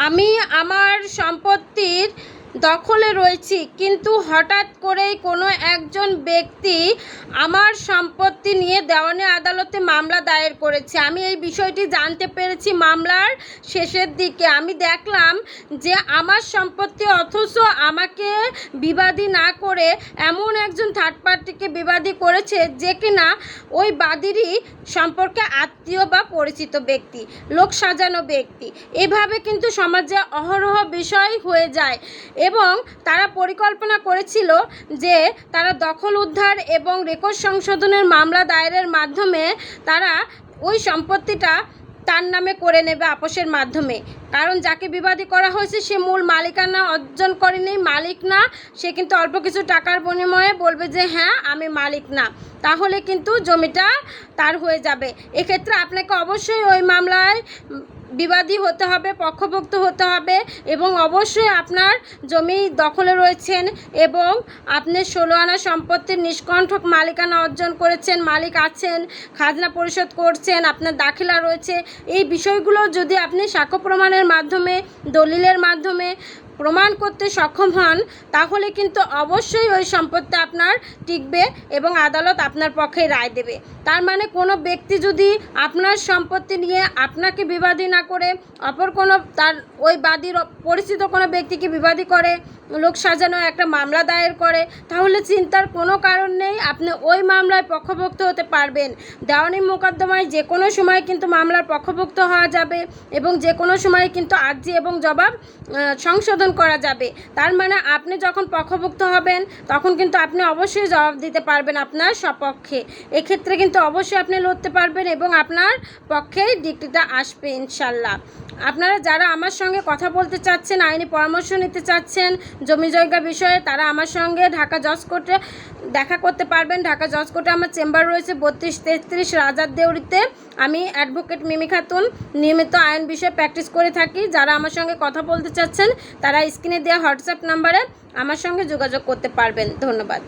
আমি আমার সম্পত্তির দখলে রয়েছি কিন্তু হঠাৎ করেই কোনো একজন ব্যক্তি আমার সম্পত্তি নিয়ে দেওয়ানি আদালতে মামলা দায়ের করেছে। আমি এই বিষয়টি জানতে পেরেছি মামলার শেষের দিকে। আমি দেখলাম যে আমার সম্পত্তি অথচ আমাকে বিবাদী না করে এমন একজন থার্ড পার্টিকে বিবাদী করেছে যে কিনা ওই বাদীরই সম্পর্কে আত্মীয় বা পরিচিত ব্যক্তি, লোক সাজানো ব্যক্তি। এভাবে কিন্তু সমাজে অহরহ বিষয় হয়ে যায় এবং তারা পরিকল্পনা করেছিল যে তারা দখল উদ্ধার এবং রেকর্ড সংশোধনের মামলা দায়েরের মাধ্যমে তারা ওই সম্পত্তিটা তার নামে করে নেবে আপোষের মাধ্যমে। কারণ যাকে বিবাদী করা হয়েছে, সে মূল মালিকানা অর্জন করেনি, মালিক না। সে কিন্তু অল্প কিছু টাকার বিনিময়ে বলবে যে হ্যাঁ আমি মালিক না। তাহলে কিন্তু জমিটা তার হয়ে যাবে। এক্ষেত্রে আপনাকে অবশ্যই ওই মামলায় বিবাদী হতে হবে, পক্ষভুক্ত হতে হবে এবং অবশ্যই আপনার জমি দখলে রয়েছেন এবং আপনি ষোলো আনা সম্পত্তির নিষ্কণ্ঠক মালিকানা অর্জন করেছেন, মালিক আছেন, খাজনা পরিশোধ করছেন, আপনার দাখিলা রয়েছে। এই বিষয়গুলো যদি আপনি সাক্ষ্য প্রমাণের মাধ্যমে, দলিলের মাধ্যমে প্রমাণ করতে সক্ষম হন তাহলে কিন্তু অবশ্যই ওই সম্পত্তি আপনার টিকবে এবং আদালত আপনার পক্ষে রায় দেবে। তার মানে কোনো ব্যক্তি যদি আপনার সম্পত্তি নিয়ে আপনাকে বিবাদী না করে অপর কোনো তার ওই বাদীর পরিচিত কোনো ব্যক্তিকে বিবাদী করে লোক সাজানো একটা মামলা দায়ের করে তাহলে চিন্তার কোনো কারণ নেই আপনি ওই মামলায় পক্ষভুক্ত হতে পারবেন। দেওয়ানি মোকদ্দমায় যে কোনো সময় কিন্তু মামলার পক্ষভুক্ত হওয়া যাবে এবং যে কোনো সময় কিন্তু আর্জি এবং জবাব আহ, সংশোধন করা যাবে। তার মানে আপনি যখন পক্ষভুক্ত হবেন, তখন কিন্তু আপনি অবশ্যই জবাব দিতে পারবেন আপনার সপক্ষে। এক্ষেত্রে কিন্তু অবশ্যই আপনি লড়তে পারবেন এবং আপনার পক্ষেই ডিগ্রিটা আসবে ইনশাল্লাহ। আপনারা যারা আমার সঙ্গে কথা বলতে চাচ্ছেন, আইনি পরামর্শ নিতে চাচ্ছেন, জমি জায়গা বিষয়ে তারা আমার সঙ্গে ঢাকা জজ কোর্টে দেখা করতে পারবেন। ঢাকা জজ কোর্টে আমার চেম্বার রয়েছে বত্রিশ, তেত্রিশ রাজার দেউরিতে। আমি অ্যাডভোকেট মিমি খাতুন। নিয়মিত আইন বিষয়ে প্র্যাকটিস করে থাকি। যারা আমার সঙ্গে কথা বলতে চাচ্ছেন তারা স্ক্রিনে দেওয়া হোয়াটসঅ্যাপ নাম্বারে আমার সঙ্গে যোগাযোগ করতে পারবেন। ধন্যবাদ।